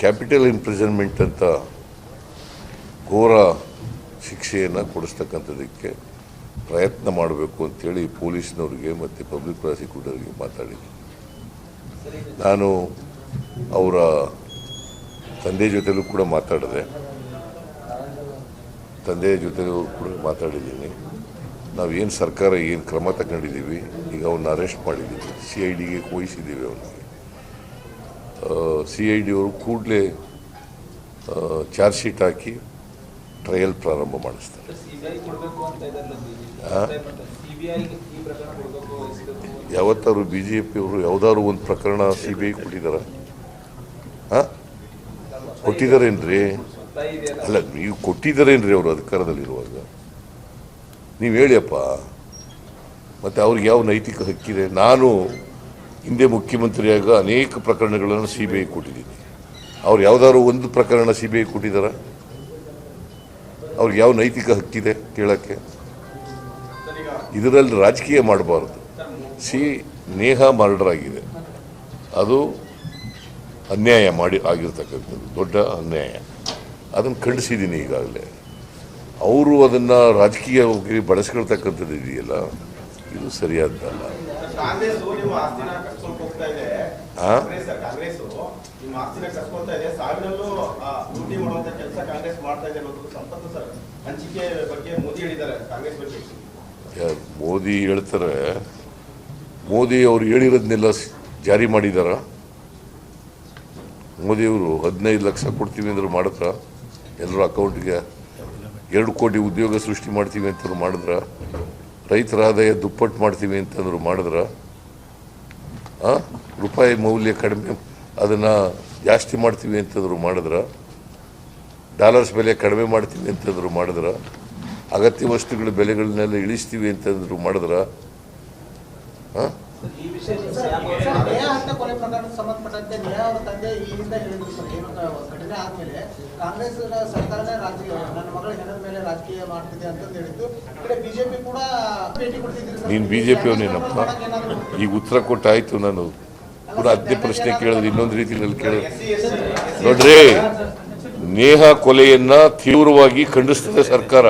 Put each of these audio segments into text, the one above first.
Capital imprisonment ಅಂತ ಘೋರ ಶಿಕ್ಷೆಯನ್ನು ಕೊಡಿಸ್ತಕ್ಕಂಥದ್ದಕ್ಕೆ ಪ್ರಯತ್ನ ಮಾಡಬೇಕು ಅಂತೇಳಿ ಪೊಲೀಸ್ನವ್ರಿಗೆ ಮತ್ತು ಪಬ್ಲಿಕ್ ಪ್ರಾಸಿಕ್ಯೂಟರ್ಗೆ ಮಾತಾಡಿದ್ದೀನಿ ನಾನು ಅವರ ತಂದೆ ಜೊತೆಲೂ ಕೂಡ ಮಾತಾಡಿದೆ. ತಂದೆಯ ಜೊತೆಲೂ ಕೂಡ ಮಾತಾಡಿದ್ದೀನಿ. ನಾವು ಏನು ಸರ್ಕಾರ ಏನು ಕ್ರಮ ತಗೊಂಡಿದ್ದೀವಿ ಈಗ ಅವನ್ನ ಅರೆಸ್ಟ್ ಮಾಡಿದ್ದೀವಿ ಸಿ ಐ ಡಿಗೆ ವಹಿಸಿದ್ದೀವಿ ಅವನಿಗೆ. ಸಿ ಐ ಡಿಯವರು ಕೂಡಲೇ ಚಾರ್ಜ್ ಶೀಟ್ ಹಾಕಿ ಟ್ರಯಲ್ ಪ್ರಾರಂಭ ಮಾಡಿಸ್ತಾರೆ. ಯಾವತ್ತಾರು ಯಾವತ್ತಾದ್ರು ಬಿ ಜೆ ಪಿಯವರು ಯಾವುದಾದ್ರು ಒಂದು ಪ್ರಕರಣ ಸಿ ಬಿ ಐ ಕೊಟ್ಟಿದ್ದಾರ ಹಾಂ ಕೊಟ್ಟಿದ್ದಾರೇನ್ರಿ ಅಲ್ಲ ನೀವು ಕೊಟ್ಟಿದ್ದಾರೇನ್ರಿ ಅವರು ಅಧಿಕಾರದಲ್ಲಿರುವಾಗ? ನೀವು ಹೇಳಿಯಪ್ಪ ಮತ್ತು ಅವ್ರಿಗೆ ಯಾವ ನೈತಿಕ ಹಕ್ಕಿದೆ? ನಾನು ಹಿಂದೆ ಮುಖ್ಯಮಂತ್ರಿಯಾಗ ಅನೇಕ ಪ್ರಕರಣಗಳನ್ನು ಸಿ ಬಿ ಐ ಕೊಟ್ಟಿದ್ದೀನಿ. ಅವ್ರು ಯಾವ್ದಾದ್ರು ಒಂದು ಪ್ರಕರಣ ಸಿ ಬಿ ಐ ಕೊಟ್ಟಿದ್ದಾರ? ಅವ್ರಿಗೆ ಯಾವ ನೈತಿಕ ಹಕ್ಕಿದೆ ಕೇಳೋಕ್ಕೆ? ಇದರಲ್ಲಿ ರಾಜಕೀಯ ಮಾಡಬಾರ್ದು. ಸಿ ನೇಹ ಮರ್ಡರ್ ಆಗಿದೆ ಅದು ಅನ್ಯಾಯ ಮಾಡಿ, ಆಗಿರ್ತಕ್ಕಂಥದ್ದು. ದೊಡ್ಡ ಅನ್ಯಾಯ. ಅದನ್ನು ಖಂಡಿಸಿದ್ದೀನಿ ಈಗಾಗಲೇ. ಅವರು ಅದನ್ನು ರಾಜಕೀಯವಾಗಿ ಬಳಸ್ಕೊಳ್ತಕ್ಕಂಥದ್ದು ಇದೆಯಲ್ಲ? ಇದು ಸರಿಯಾದ್ದಲ್ಲ ಕಾಂಗ್ರೆಸ್ ನಿಮ್ಮ ಆಸ್ತಿನ ಕಸ್ಕೊಂಡು ಹೋಗ್ತಾ ಇದೆ. ಆ? ಕಾಂಗ್ರೆಸ್ ಕಾಂಗ್ರೆಸ್ ನಿಮ್ಮ ಆಸ್ತಿನ ಕಸ್ಕೊಳ್ತಾ ಇದೆ. ಸಾವಿರಲ್ಲೂ ಆ, ಮಾಡುವಂತ ಕೆಲಸ ಕಾಂಗ್ರೆಸ್ ಮಾಡ್ತಾ ಇದೆ ಅನ್ನೋದು ಸರ್. ಹಂಚಿಕೆ ಬಗ್ಗೆ ಮೋದಿ ಹೇಳ್ತಾರೆ ಮೋದಿ ಅವರು ಹೇಳಿರೋದನ್ನೆಲ್ಲ ಜಾರಿ ಮಾಡಿದಾರ. ಮೋದಿಯವರು ಹದಿನೈದು ಲಕ್ಷ ಕೊಡ್ತೀವಿ ಅಂದ್ರೆ ಮಾಡಿದ್ರ ಎಲ್ಲರ ಅಕೌಂಟ್ಗೆ ಎರಡು ಕೋಟಿ ಉದ್ಯೋಗ ಸೃಷ್ಟಿ ಮಾಡ್ತೀವಿ ಅಂತ ಮಾಡಿದ್ರ. ರೈತರ ಆದಾಯ ದುಪ್ಪಟ್ಟು ಮಾಡ್ತೀವಿ ಅಂತಂದ್ರು ಮಾಡಿದ್ರ ಆ? ರೂಪಾಯಿ ಮೌಲ್ಯ ಕಡಿಮೆ ಅದನ್ನು ಜಾಸ್ತಿ ಮಾಡ್ತೀವಿ ಅಂತಂದ್ರು ಮಾಡಿದ್ರ ಡಾಲರ್ಸ್ ಬೆಲೆ ಕಡಿಮೆ ಮಾಡ್ತೀವಿ ಅಂತಂದ್ರು ಮಾಡಿದ್ರ ಅಗತ್ಯ ವಸ್ತುಗಳ ಬೆಲೆಗಳನ್ನೆಲ್ಲ ಇಳಿಸ್ತೀವಿ ಅಂತಂದ್ರು ಮಾಡಿದ್ರ ಘಟನೆ ಆದ್ಮೇಲೆ ಕಾಂಗ್ರೆಸ್ ಸರ್ಕಾರನೇ ರಾಜಕೀಯ ನನ್ನ ಮಗಳ ಹೆಣದ ಮೇಲೆ ರಾಜಕೀಯ ಮಾಡ್ತಿದೆ ಅಂತ ಹೇಳಿತ್ತು ಕಡೆ ಬಿಜೆಪಿ ಕೂಡ ಭೇಟಿ ಕೊಡ್ತಿದ್ರು. ನೀನು ಬಿ ಜೆ ಪಿಯವನೇನಪ್ಪ ಏನಾದ್ರು ಈಗ ಉತ್ತರ ಕೊಟ್ಟಾಯ್ತು ನಾನು ಕೂಡ ಅದೇ ಪ್ರಶ್ನೆ ಕೇಳಿದ್ರೆ ಇನ್ನೊಂದು ರೀತಿಯಲ್ಲಿ ಕೇಳಿದ್ರೆ ನೋಡ್ರಿ ನೇಹ ಕೊಲೆಯನ್ನ ತೀವ್ರವಾಗಿ ಖಂಡಿಸ್ತದೆ ಸರ್ಕಾರ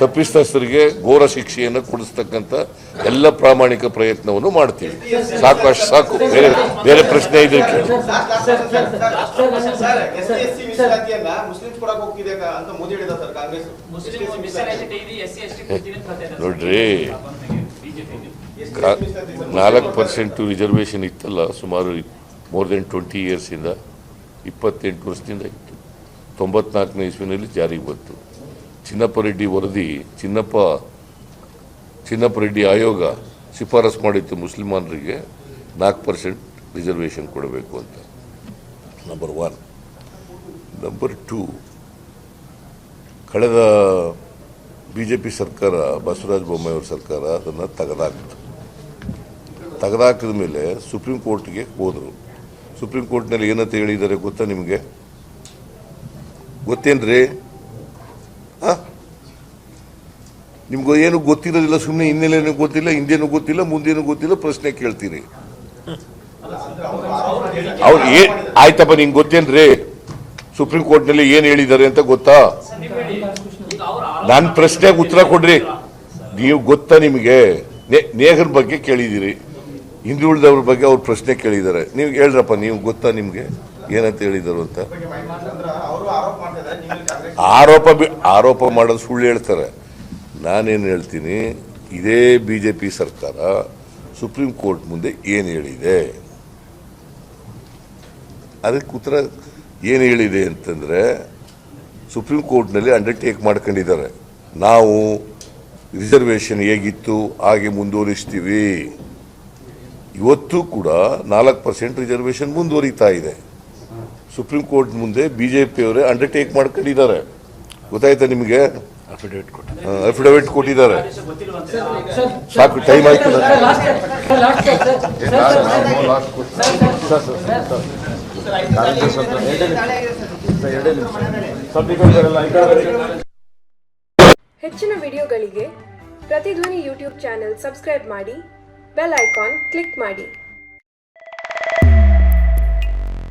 ತಪ್ಪಿತಸ್ಥರಿಗೆ ಘೋರ ಶಿಕ್ಷೆಯನ್ನು ಕೊಡಿಸ್ತಕ್ಕಂಥ ಎಲ್ಲ ಪ್ರಾಮಾಣಿಕ ಪ್ರಯತ್ನವನ್ನು ಮಾಡ್ತೀವಿ. ಸಾಕು ಅಷ್ಟು ಸಾಕು. ಬೇರೆ ಬೇರೆ ಪ್ರಶ್ನೆ ಇದಕ್ಕೆ ನೋಡ್ರಿ. ನಾಲ್ಕು ಪರ್ಸೆಂಟು ರಿಸರ್ವೇಶನ್ ಇತ್ತಲ್ಲ ಸುಮಾರು ಮೋರ್ ದೆನ್ ಟ್ವೆಂಟಿ ಇಯರ್ಸಿಂದ ಇಪ್ಪತ್ತೆಂಟು ವರ್ಷದಿಂದ ಇತ್ತು. ತೊಂಬತ್ನಾಲ್ಕನೇ ಇಸ್ವಿನಲ್ಲಿ ಜಾರಿಗೆ ಬಂತು. ಚಿನ್ನಪ್ಪ ರೆಡ್ಡಿ ವರದಿ ಚಿನ್ನಪ್ಪ ಚಿನ್ನಪ್ಪ ರೆಡ್ಡಿ ಆಯೋಗ ಶಿಫಾರಸು ಮಾಡಿತ್ತು ಮುಸ್ಲಿಮಾನರಿಗೆ ನಾಲ್ಕು ಪರ್ಸೆಂಟ್ ರಿಸರ್ವೇಷನ್ ಕೊಡಬೇಕು ಅಂತ. ನಂಬರ್ ಒನ್ ನಂಬರ್ ಟೂ ಕಳೆದ ಬಿ ಜೆ ಪಿ ಸರ್ಕಾರ ಬಸವರಾಜ ಬೊಮ್ಮಾಯಿಯವ್ರ ಸರ್ಕಾರ ಅದನ್ನು ತೆಗೆದಾಕ್ತು. ತೆಗೆದಾಕಿದ ಮೇಲೆ ಸುಪ್ರೀಂ ಕೋರ್ಟ್ಗೆ ಹೋದರು. ಸುಪ್ರೀಂ ಕೋರ್ಟ್ನಲ್ಲಿ ಏನಂತ ಹೇಳಿದ್ದಾರೆ ಗೊತ್ತಾ ನಿಮಗೆ? ಗೊತ್ತೇನ್ರಿ? ನಿಮ್ಗೆ ಏನು ಗೊತ್ತಿರೋದಿಲ್ಲ ಸುಮ್ಮನೆ ಹಿನ್ನೆಲೆನೂ ಗೊತ್ತಿಲ್ಲ, ಹಿಂದೇನು ಗೊತ್ತಿಲ್ಲ, ಮುಂದೇನು ಗೊತ್ತಿಲ್ಲ, ಪ್ರಶ್ನೆ ಕೇಳ್ತೀರಿ ಅವ್ರು ಏ, ಆಯ್ತಪ್ಪ, ನಿಂಗೆ ಗೊತ್ತೇನ್ರಿ? ಸುಪ್ರೀಂ ಕೋರ್ಟ್ನಲ್ಲಿ ಏನು ಹೇಳಿದ್ದಾರೆ ಅಂತ ಗೊತ್ತಾ? ನಾನು ಪ್ರಶ್ನೆಗೆ ಉತ್ತರ ಕೊಡ್ರಿ. ನೀವು ಗೊತ್ತಾ ನಿಮಗೆ? ನೇಹರ್ ಬಗ್ಗೆ ಕೇಳಿದ್ದೀರಿ ಹಿಂದುಳಿದವ್ರ ಬಗ್ಗೆ ಅವ್ರು ಪ್ರಶ್ನೆ ಕೇಳಿದ್ದಾರೆ. ನೀವು ಹೇಳ್ರಪ್ಪ, ನೀವು ಗೊತ್ತಾ ನಿಮಗೆ? ಏನಂತ ಹೇಳಿದರು ಅಂತ ಅಂದ್ರೆ ಅವರು ಆರೋಪ ಮಾಡ್ತಾ ಇದ್ದಾರೆ ನೀವು ಕಾಂಗ್ರೆಸ್ ಆರೋಪ ಆರೋಪ ಮಾಡೋದು ಸುಳ್ಳು ಹೇಳ್ತಾರೆ. ನಾನೇನು ಹೇಳ್ತೀನಿ, ಇದೇ ಬಿ ಜೆ ಪಿ ಸರ್ಕಾರ ಸುಪ್ರೀಂ ಕೋರ್ಟ್ ಮುಂದೆ ಏನು ಹೇಳಿದೆ? ಅದಕ್ಕೆ ಉತ್ತರ ಏನು ಹೇಳಿದೆ ಅಂತಂದರೆ, ಸುಪ್ರೀಂ ಕೋರ್ಟ್ನಲ್ಲಿ ಅಂಡರ್ಟೇಕ್ ಮಾಡ್ಕೊಂಡಿದ್ದಾರೆ. ನಾವು ರಿಸರ್ವೇಷನ್ ಹೇಗಿತ್ತು, ಹಾಗೆ ಮುಂದುವರಿಸ್ತೀವಿ. ಇವತ್ತು ಕೂಡ ನಾಲ್ಕು ಪರ್ಸೆಂಟ್ ರಿಸರ್ವೇಷನ್ ಮುಂದುವರಿತಾ ಇದೆ. ಸುಪ್ರೀಂ ಕೋರ್ಟ್ ಮುಂದೆ ಬಿ ಜೆ ಪಿಯವರೇ ಅಂಡರ್ಟೇಕ್ ಮಾಡ್ಕೊಂಡಿದ್ದಾರೆ. ಗೊತ್ತಾಯ್ತಾ ನಿಮಗೆ? ಅಫಿಡವಿಟ್ ಕೊಟ್ಟಿದ್ದಾರೆ. ಆದೇಶ ಕೊಟ್ಟಿದ್ದಾರೆ. ಸಾಕು ಟೈಮ್ ಆಯ್ತು ಹೆಚ್ಚಿನ ವಿಡಿಯೋಗಳಿಗೆ ಪ್ರತಿಧ್ವನಿ ಯೂಟ್ಯೂಬ್ ಚಾನೆಲ್ ಸಬ್ಸ್ಕ್ರೈಬ್ ಮಾಡಿ ಬೆಲ್ ಐಕಾನ್ ಕ್ಲಿಕ್ ಮಾಡಿ.